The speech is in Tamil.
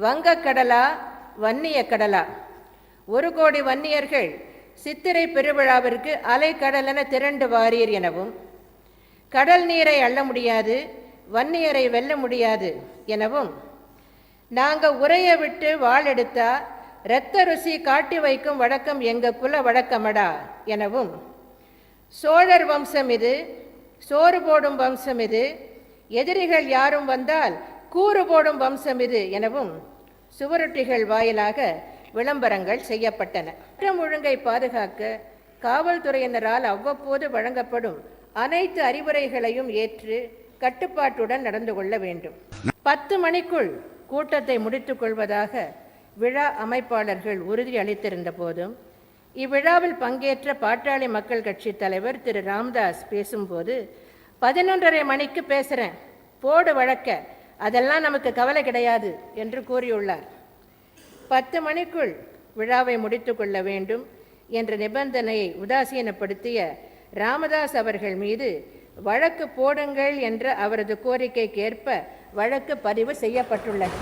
வங்கக்கடலா வன்னிய கடலா ஒரு கோடி வன்னியர்கள் சித்திரை பெருவிழாவிற்கு அலைக்கடலென திரண்டு வாரீர் எனவும் கடல் நீரை அள்ள முடியாது வன்னியரை வெல்ல முடியாது எனவும் நாங்கள் உரைய விட்டு வாள் இரத்த ருசி காட்டி வைக்கும் வழக்கம் எங்க குல வழக்கமடா எனவும் சோழர் வம்சம் இது சோறு போடும் வம்சம் இது எதிரிகள் யாரும் வந்தால் கூறு போடும் வம்சம் இது எனவும் சுவரொட்டிகள் வாயிலாக விளம்பரங்கள் செய்யப்பட்டன. குற்றம் ஒழுங்கை பாதுகாக்க காவல்துறையினரால் அவ்வப்போது வழங்கப்படும் அனைத்து அறிவுரைகளையும் ஏற்று கட்டுப்பாட்டுடன் நடந்து கொள்ள வேண்டும். பத்து மணிக்குள் கூட்டத்தை முடித்துக் கொள்வதாக விழா அமைப்பாளர்கள் உறுதி அளித்திருந்த போதும் இவ்விழாவில் பங்கேற்ற பாட்டாளி மக்கள் கட்சி தலைவர் திரு. ராம்தாஸ் பேசும்போது பதினொன்றரை மணிக்கு பேசுகிறேன் போடு வழக்க அதெல்லாம் நமக்கு கவலை கிடையாது என்று கூறியுள்ளார். பத்து மணிக்குள் விழாவை முடித்து கொள்ள வேண்டும் என்ற நிபந்தனையை உதாசீனப்படுத்திய ராமதாஸ் அவர்கள் மீது வழக்கு போடுங்கள் என்ற அவரது கோரிக்கைக்கேற்ப வழக்கு பதிவு செய்யப்பட்டுள்ளது.